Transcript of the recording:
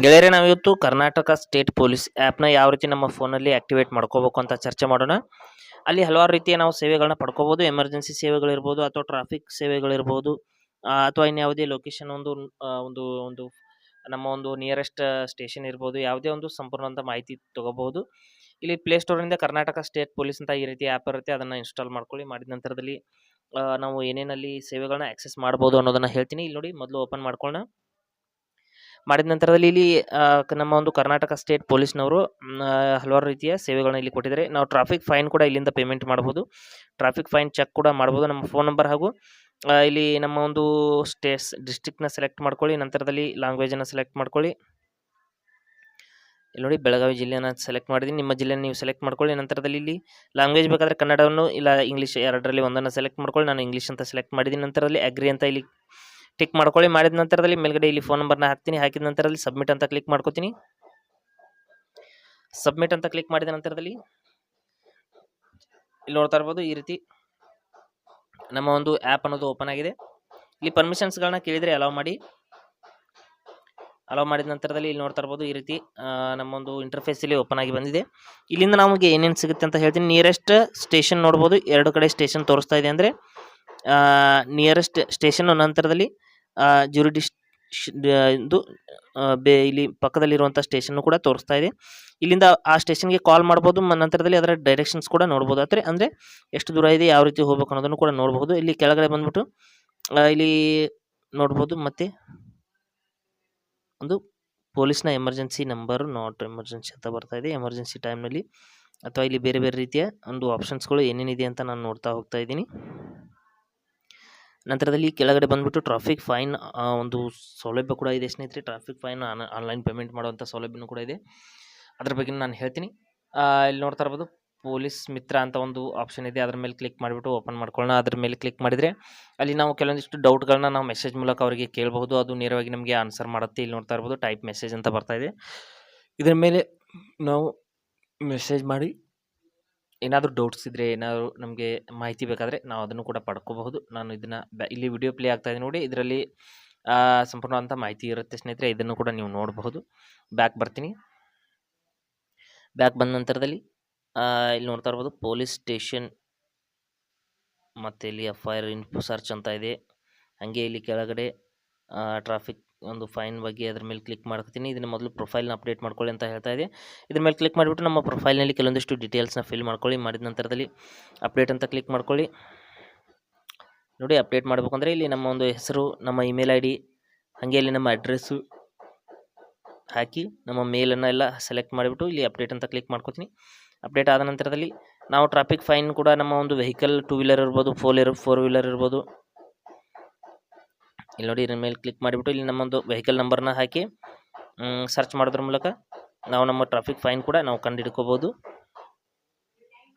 ಗೆಳೆಯರೆ, ನಾವಿವತ್ತು Karnataka state police ಆ್ಯಪ್ನ ಯಾವ ರೀತಿ ನಮ್ಮ ಫೋನಲ್ಲಿ ಆ್ಯಕ್ಟಿವೇಟ್ ಮಾಡ್ಕೋಬೇಕು ಅಂತ ಚರ್ಚೆ ಮಾಡೋಣ. ಅಲ್ಲಿ ಹಲವಾರು ರೀತಿಯ ನಾವು ಸೇವೆಗಳನ್ನ ಪಡ್ಕೋಬೋದು. ಎಮರ್ಜೆನ್ಸಿ ಸೇವೆಗಳಿರ್ಬೋದು ಅಥವಾ ಟ್ರಾಫಿಕ್ ಸೇವೆಗಳಿರ್ಬೋದು. ಅಥವಾ ಇನ್ಯಾವುದೇ ಲೊಕೇಶನ್ ಒಂದು ಒಂದು ಒಂದು ನಮ್ಮ ಒಂದು ನಿಯರೆಸ್ಟ್ ಸ್ಟೇಷನ್ ಇರ್ಬೋದು. ಯಾವುದೇ ಒಂದು ಸಂಪೂರ್ಣವಾದ ಮಾಹಿತಿ ತೊಗೋಬಹುದು. ಇಲ್ಲಿ ಪ್ಲೇಸ್ಟೋರಿಂದ ಕರ್ನಾಟಕ ಸ್ಟೇಟ್ ಪೊಲೀಸ್ ಅಂತ ಈ ರೀತಿ ಆ್ಯಪ್ ಇರುತ್ತೆ. ಅದನ್ನು ಇನ್ಸ್ಟಾಲ್ ಮಾಡ್ಕೊಳ್ಳಿ. ಮಾಡಿದ ನಂತರದಲ್ಲಿ ನಾವು ಏನೇನಲ್ಲಿ ಸೇವೆಗಳನ್ನ ಆಕ್ಸೆಸ್ ಮಾಡ್ಬೋದು ಅನ್ನೋದನ್ನು ಹೇಳ್ತೀನಿ. ಇಲ್ಲಿ ನೋಡಿ, ಮೊದಲು ಓಪನ್ ಮಾಡ್ಕೊಳ್ಳೋಣ. ಮಾಡಿದ ನಂತರದಲ್ಲಿ ಇಲ್ಲಿ ನಮ್ಮ ಒಂದು ಕರ್ನಾಟಕ ಸ್ಟೇಟ್ ಪೊಲೀಸ್ನವರು ಹಲವಾರು ರೀತಿಯ ಸೇವೆಗಳನ್ನ ಇಲ್ಲಿ ಕೊಟ್ಟಿದ್ದಾರೆ. ನಾವು ಟ್ರಾಫಿಕ್ ಫೈನ್ ಕೂಡ ಇಲ್ಲಿಂದ ಪೇಮೆಂಟ್ ಮಾಡ್ಬೋದು ಟ್ರಾಫಿಕ್ ಫೈನ್ ಚೆಕ್ ಕೂಡ ಮಾಡ್ಬೋದು ನಮ್ಮ ಫೋನ್ ನಂಬರ್ ಹಾಗೂ ಇಲ್ಲಿ ನಮ್ಮ ಒಂದು ಸ್ಟೇಟ್ಸ್ ಡಿಸ್ಟಿಕ್ನ ಸೆಲೆಕ್ಟ್ ಮಾಡ್ಕೊಳ್ಳಿ. ನಂತರದಲ್ಲಿ ಲ್ಯಾಂಗ್ವೇಜನ್ನು ಸೆಲೆಕ್ಟ್ ಮಾಡ್ಕೊಳ್ಳಿ. ಇಲ್ಲಿ ನೋಡಿ, ಬೆಳಗಾವಿ ಜಿಲ್ಲೆನ ಸೆಲೆಕ್ಟ್ ಮಾಡಿದ್ದೀನಿ. ನಿಮ್ಮ ಜಿಲ್ಲೆನ ನೀವು ಸೆಲೆಕ್ಟ್ ಮಾಡ್ಕೊಳ್ಳಿ. ನಂತರದಲ್ಲಿ ಇಲ್ಲಿ ಲ್ಯಾಂಗ್ವೇಜ್ ಬೇಕಾದರೆ ಕನ್ನಡವನ್ನು, ಇಲ್ಲ ಇಂಗ್ಲೀಷ್ ಎರಡರಲ್ಲಿ ಒಂದನ್ನು ಸೆಲೆಕ್ಟ್ ಮಾಡ್ಕೊಳ್ಳಿ. ನಾನು ಇಂಗ್ಲೀಷ್ ಅಂತ ಸೆಲೆಕ್ಟ್ ಮಾಡಿದ್ದೀನಿ. ನಂತರದಲ್ಲಿ ಅಗ್ರಿ ಅಂತ ಇಲ್ಲಿ ಟಿಕ್ ಮಾಡ್ಕೊಳ್ಳಿ. ಮಾಡಿದ ನಂತರದಲ್ಲಿ ಮೇಲ್ಗಡೆ ಇಲ್ಲಿ ಫೋನ್ ನಂಬರ್ನ ಹಾಕ್ತೀನಿ. ಹಾಕಿದ ನಂತರದಲ್ಲಿ ಸಬ್ಮಿಟ್ ಅಂತ ಕ್ಲಿಕ್ ಮಾಡ್ಕೊತೀನಿ. ಸಬ್ಮಿಟ್ ಅಂತ ಕ್ಲಿಕ್ ಮಾಡಿದ ನಂತರದಲ್ಲಿ ಇಲ್ಲಿ ನೋಡ್ತಾ ಇರ್ಬೋದು ಈ ರೀತಿ ನಮ್ಮ ಒಂದು ಆ್ಯಪ್ ಅನ್ನೋದು ಓಪನ್ ಆಗಿದೆ. ಇಲ್ಲಿ ಪರ್ಮಿಷನ್ಸ್ಗಳನ್ನ ಕೇಳಿದರೆ ಅಲೌ ಮಾಡಿ. ಅಲೌ ಮಾಡಿದ ನಂತರದಲ್ಲಿ ಇಲ್ಲಿ ನೋಡ್ತಾ ಇರ್ಬೋದು ಈ ರೀತಿ ನಮ್ಮೊಂದು ಇಂಟರ್ಫೇಸ್ ಇಲ್ಲಿ ಓಪನ್ ಆಗಿ ಬಂದಿದೆ. ಇಲ್ಲಿಂದ ನಮಗೆ ಏನೇನು ಸಿಗುತ್ತೆ ಅಂತ ಹೇಳ್ತೀನಿ. ನಿಯರೆಸ್ಟ್ ಸ್ಟೇಷನ್ ನೋಡ್ಬೋದು. ಎರಡು ಕಡೆ ಸ್ಟೇಷನ್ ತೋರಿಸ್ತಾ ಇದೆ ಅಂದರೆ ನಿಯರೆಸ್ಟ್ ಸ್ಟೇಷನ್ ನಂತರದಲ್ಲಿ ಜುರಿಡಿಸ್ ಇದು ಆ, ಬೇ ಇಲ್ಲಿ ಪಕ್ಕದಲ್ಲಿರುವಂಥ ಸ್ಟೇಷನ್ ಕೂಡ ತೋರಿಸ್ತಾ ಇದೆ. ಇಲ್ಲಿಂದ ಆ ಸ್ಟೇಷನ್ಗೆ ಕಾಲ್ ಮಾಡ್ಬೋದು ನಂತರದಲ್ಲಿ ಅದರ ಡೈರೆಕ್ಷನ್ಸ್ ಕೂಡ ನೋಡ್ಬೋದು. ಆದರೆ ಅಂದರೆ ಎಷ್ಟು ದೂರ ಇದೆ ಯಾವ ರೀತಿ ಹೋಗ್ಬೇಕು ಅನ್ನೋದನ್ನು ಕೂಡ ನೋಡ್ಬೋದು. ಇಲ್ಲಿ ಕೆಳಗಡೆ ಬಂದ್ಬಿಟ್ಟು ಇಲ್ಲಿ ನೋಡ್ಬೋದು ಮತ್ತೆ ಒಂದು ಪೊಲೀಸ್ನ ಎಮರ್ಜೆನ್ಸಿ ನಂಬರು ನಾಟ್ ಎಮರ್ಜೆನ್ಸಿ ಅಂತ ಬರ್ತಾ ಇದೆ. ಎಮರ್ಜೆನ್ಸಿ ಟೈಮ್ನಲ್ಲಿ ಅಥವಾ ಇಲ್ಲಿ ಬೇರೆ ಬೇರೆ ರೀತಿಯ ಒಂದು ಆಪ್ಷನ್ಸ್ಗಳು ಏನೇನಿದೆ ಅಂತ ನಾನು ನೋಡ್ತಾ ಹೋಗ್ತಾ ಇದ್ದೀನಿ. ನಂತರದಲ್ಲಿ ಕೆಳಗಡೆ ಬಂದುಬಿಟ್ಟು ಟ್ರಾಫಿಕ್ ಫೈನ್ ಒಂದು ಸೌಲಭ್ಯ ಕೂಡ ಇದೆ ಸ್ನೇಹಿತರೆ. ಟ್ರಾಫಿಕ್ ಫೈನ್ ಆನ್ಲೈನ್ ಪೇಮೆಂಟ್ ಮಾಡುವಂಥ ಸೌಲಭ್ಯನೂ ಕೂಡ ಇದೆ. ಅದ್ರ ಬಗ್ಗೆ ನಾನು ಹೇಳ್ತೀನಿ. ಇಲ್ಲಿ ನೋಡ್ತಾ ಇರ್ಬೋದು, ಪೊಲೀಸ್ ಮಿತ್ರ ಅಂತ ಒಂದು ಆಪ್ಷನ್ ಇದೆ. ಅದ್ರ ಮೇಲೆ ಕ್ಲಿಕ್ ಮಾಡಿಬಿಟ್ಟು ಓಪನ್ ಮಾಡ್ಕೊಳ್ಳೋಣ. ಅದ್ರ ಮೇಲೆ ಕ್ಲಿಕ್ ಮಾಡಿದರೆ ಅಲ್ಲಿ ನಾವು ಕೆಲವೊಂದಿಷ್ಟು ಡೌಟ್ಗಳನ್ನ ನಾವು ಮೆಸೇಜ್ ಮೂಲಕ ಅವರಿಗೆ ಕೇಳಬಹುದು. ಅದು ನೇರವಾಗಿ ನಮಗೆ ಆನ್ಸರ್ ಮಾಡುತ್ತೆ. ಇಲ್ಲಿ ನೋಡ್ತಾ ಇರ್ಬೋದು ಟೈಪ್ ಮೆಸೇಜ್ ಅಂತ ಬರ್ತಾ ಇದೆ. ಇದ್ರ ಮೇಲೆ ನಾವು ಮೆಸೇಜ್ ಮಾಡಿ ಏನಾದರೂ ಡೌಟ್ಸ್ ಇದ್ದರೆ ಏನಾದರೂ ನಮಗೆ ಮಾಹಿತಿ ಬೇಕಾದರೆ ನಾವು ಅದನ್ನು ಕೂಡ ಪಡ್ಕೋಬಹುದು. ನಾನು ಇದನ್ನು ಇಲ್ಲಿ ವಿಡಿಯೋ ಪ್ಲೇ ಆಗ್ತಾ ಇದೆ ನೋಡಿ. ಇದರಲ್ಲಿ ಸಂಪೂರ್ಣವಾದಂಥ ಮಾಹಿತಿ ಇರುತ್ತೆ ಸ್ನೇಹಿತರೆ. ಇದನ್ನು ಕೂಡ ನೀವು ನೋಡಬಹುದು. ಬ್ಯಾಕ್ ಬರ್ತೀನಿ. ಬ್ಯಾಕ್ ಬಂದ ನಂತರದಲ್ಲಿ ಇಲ್ಲಿ ನೋಡ್ತಾ ಇರ್ಬೋದು ಪೊಲೀಸ್ ಸ್ಟೇಷನ್ ಮತ್ತು ಇಲ್ಲಿ F I R info search ಅಂತ ಇದೆ. ಹಾಗೆ ಇಲ್ಲಿ ಕೆಳಗಡೆ ಟ್ರಾಫಿಕ್ ಒಂದು ಫೈನ್ ಬಗ್ಗೆ ಅದ್ರ ಮೇಲೆ ಕ್ಲಿಕ್ ಮಾಡ್ತೀನಿ ಇದನ್ನು ಮೊದಲು ಪ್ರೊಫೈಲ್ನ ಅಪ್ಡೇಟ್ ಮಾಡ್ಕೊಳ್ಳಿ ಅಂತ ಹೇಳ್ತಾ ಇದೆ ಇದ್ರ ಮೇಲೆ ಕ್ಲಿಕ್ ಮಾಡಿಬಿಟ್ಟು ನಮ್ಮ ಪ್ರೊಫೈಲ್ನಲ್ಲಿ ಕೆಲವೊಂದಿಷ್ಟು ಡೀಟೇಲ್ಸ್ನ ಫಿಲ್ ಮಾಡ್ಕೊಳ್ಳಿ. ಮಾಡಿದ ನಂತರದಲ್ಲಿ ಅಪ್ಡೇಟ್ ಅಂತ ಕ್ಲಿಕ್ ಮಾಡ್ಕೊಳ್ಳಿ. ನೋಡಿ ಅಪ್ಡೇಟ್ ಮಾಡಬೇಕು ಅಂದರೆ ಇಲ್ಲಿ ನಮ್ಮ ಒಂದು ಹೆಸರು, ನಮ್ಮ ಇಮೇಲ್ ಐ ಡಿ ಹಾಗೆ ಇಲ್ಲಿ ನಮ್ಮ ಅಡ್ರೆಸ್ಸು ಹಾಕಿ ನಮ್ಮ ಮೇಲನ್ನು ಎಲ್ಲ ಸೆಲೆಕ್ಟ್ ಮಾಡಿಬಿಟ್ಟು ಇಲ್ಲಿ ಅಪ್ಡೇಟ್ ಅಂತ ಕ್ಲಿಕ್ ಮಾಡ್ಕೊತೀನಿ. ಅಪ್ಡೇಟ್ ಆದ ನಂತರದಲ್ಲಿ ನಾವು ಟ್ರಾಫಿಕ್ ಫೈನ್ ಕೂಡ ನಮ್ಮ ಒಂದು ವೆಹಿಕಲ್ ಟೂ ವೀಲರ್ ಇರ್ಬೋದು ಫೋರ್ ಫೋರ್ ವೀಲರ್ ಇರ್ಬೋದು ಇಲ್ಲಿ ನೋಡಿ, ಇದ್ರ ಮೇಲೆ ಕ್ಲಿಕ್ ಮಾಡಿಬಿಟ್ಟು ಇಲ್ಲಿ ನಮ್ಮೊಂದು ವೆಹಿಕಲ್ ನಂಬರ್ನ ಹಾಕಿ ಸರ್ಚ್ ಮಾಡೋದ್ರ ಮೂಲಕ ನಾವು ನಮ್ಮ ಟ್ರಾಫಿಕ್ ಫೈನ್ ಕೂಡ ನಾವು ಕಂಡು ಹಿಡ್ಕೋಬೋದು.